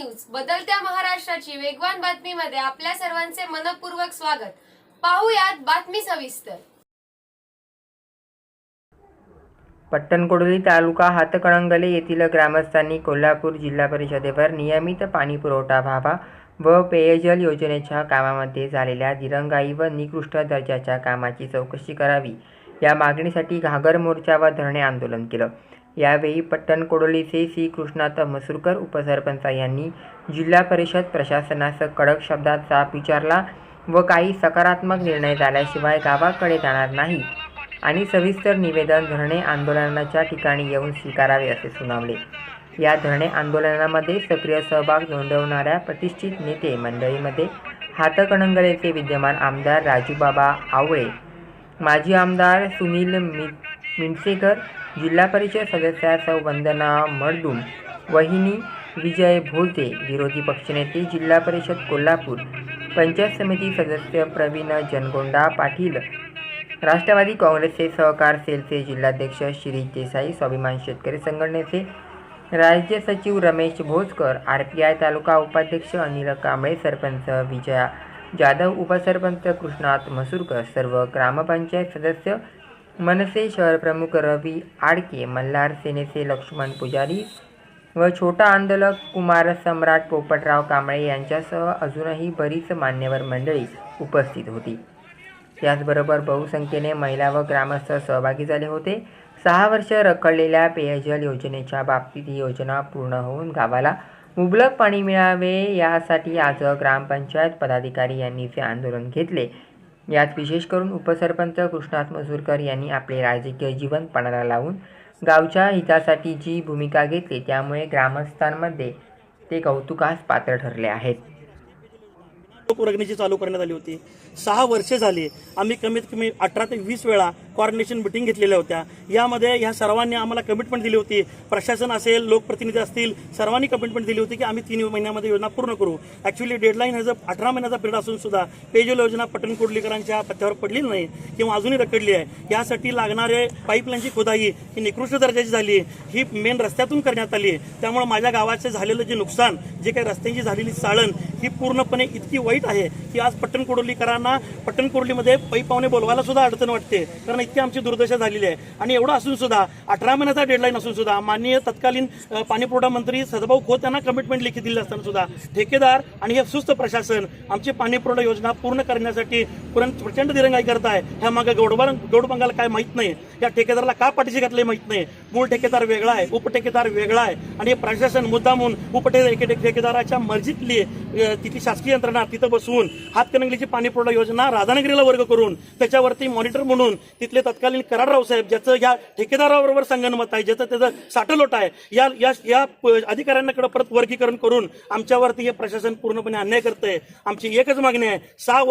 News. बदलत्या महाराष्ट्राची वेगवान बातमीमध्ये आपल्या सर्वांचे मनपूर्वक स्वागत. पाहूयात बातमी सविस्तर. पट्टणकोडोली तालुका हातकणंगले येथील ग्रामस्थांनी कोल्हापूर जिल्हा परिषदेवर नियमित पाणी पुरवठा व्हावा व पेयजल योजनेच्या कामामध्ये झालेल्या दिरंगाई व निकृष्ट दर्जाच्या कामाची चौकशी करावी या मागणीसाठी घागर मोर्चा व धरणे आंदोलन केलं. यावेळी पट्टणकोडोलीचे सी कृष्णात मसूरकर उपसरपंच यांनी जिल्हा परिषद प्रशासनास कडक शब्दात जाब विचारला व काही सकारात्मक निर्णय झाल्याशिवाय गावाकडे जाणार नाही आणि सविस्तर निवेदन धरणे आंदोलनाच्या ठिकाणी येऊन स्वीकारावे असे सुनावले. या धरणे आंदोलनामध्ये सक्रिय सहभाग नोंदवणाऱ्या प्रतिष्ठित नेते मंडळीमध्ये हातकणंगलेचे विद्यमान आमदार राजूबाबा आवळे माजी आमदार सुनील मि मिंडसेकर जिल्हा परिषद सदस्या सौ वंदना मर्दूम वहिनी विजय भोजे विरोधी पक्षनेते जिल्हा परिषद कोल्हापूर पंचायत समिती सदस्य प्रवीण जनगोंडा पाटील राष्ट्रवादी काँग्रेसचे सहकार सेलचे जिल्हाध्यक्ष श्री देसाई स्वाभिमान शेतकरी संघटनेचे राज्य सचिव Ramesh Bhojkar R P I तालुका उपाध्यक्ष अनिल कांबळे सरपंच विजया जाधव उपसरपंच कृष्णात मसूरकर सर्व ग्रामपंचायत सदस्य मनसे शहर प्रमुख रवी आडके मल्हार सेनेचे लक्ष्मण पुजारी व छोटा आंदोलक कुमार सम्राट पोपटराव कांबळे यांच्यासह अजूनही बरीच मान्यवर मंडळी उपस्थित होती. त्याचबरोबर बहुसंख्येने महिला व ग्रामस्थ सहभागी झाले होते. सहा वर्ष रखडलेल्या पेयजल योजनेच्या बाबतीत ही योजना पूर्ण होऊन गावाला मुबलक पाणी मिळावे यासाठी आज ग्रामपंचायत पदाधिकारी यांनी जे आंदोलन घेतले. यात विशेष करून उपसरपंच कृष्णात मसूरकर यांनी आपले राजकीय जीवन पणाला लावून गावच्या हितासाठी जी भूमिका घेतली त्यामुळे ग्रामस्थांमध्ये ते कौतुकास पात्र ठरले आहेत. चालू करण्यात आली होती. सहा वर्षे झाली. आम्ही कमीत कमी अठरा ते वीस वेळा कॉर्डिनेशन मिटिंग घेतलेल्या होत्या. यामध्ये ह्या सर्वांनी आम्हाला कमिटमेंट दिली होती. प्रशासन असेल लोकप्रतिनिधी असतील सर्वांनी कमिटमेंट दिली होती की आम्ही तीन महिन्यामध्ये योजना पूर्ण करू. ऍक्च्युली डेडलाईन ह्याचं अठरा महिन्याचा पिरियड असून सुद्धा पेयजल योजना पटण कुडलीकरांच्या पत्त्यावर पडलेली नाही किंवा अजूनही रखडली आहे. यासाठी लागणारे पाईपलाईनची खोदाई ही निकृष्ट दर्जाची झाली. ही मेन रस्त्यातून करण्यात आली. त्यामुळे माझ्या गावाचं झालेलं जे नुकसान जे काही रस्त्यांची झालेली चाळण ही पूर्णपणे इतकी वाईट आहे की आज पट्टण कोडोलीकरांना पट्टण कोडलीमध्ये पै पाहुणे बोलवायला सुद्धा अडचण वाटते. कारण इतकी आमची दुर्दशा झालेली आहे. आणि एवढं असून सुद्धा अठरा महिन्याचा डेडलाईन असून सुद्धा माननीय तत्कालीन पाणीपुरवठा मंत्री सदाभाऊ खोत यांना कमिटमेंट लिखित दिली असताना सुद्धा ठेकेदार आणि हे सुस्त प्रशासन आमची पाणीपुरवठा योजना पूर्ण करण्यासाठी पुरण प्रचंड दिरंगाई करत आहे. ह्या मागे गौडबार गौडबंगाला काय माहीत नाही. या ठेकेदाराला का पाठीशी घातले माहीत नाही. मूळ ठेकेदार वेगळा आहे उपठेकेदार वेगळा आहे. आणि हे प्रशासन मुद्दामून उपठे ठेकेदाराच्या मर्जीतली तिथली शासकीय यंत्रणा तिथं बसवून हातकणंगलीची पाणीपुरवठा योजना राधानगरीला वर्ग करून त्याच्यावरती मॉनिटर म्हणून तिथले तत्कालीन कराडराव साहेब ज्याचं या ठेकेदाराबरोबर संगनमत आहे ज्याचं त्याचं साठलोट आहे या या या अधिकाऱ्यांकडे परत वर्गीकरण करून आमच्यावरती हे प्रशासन पूर्णपणे अन्याय करतंय. आमची एकच मागणी आहे सहा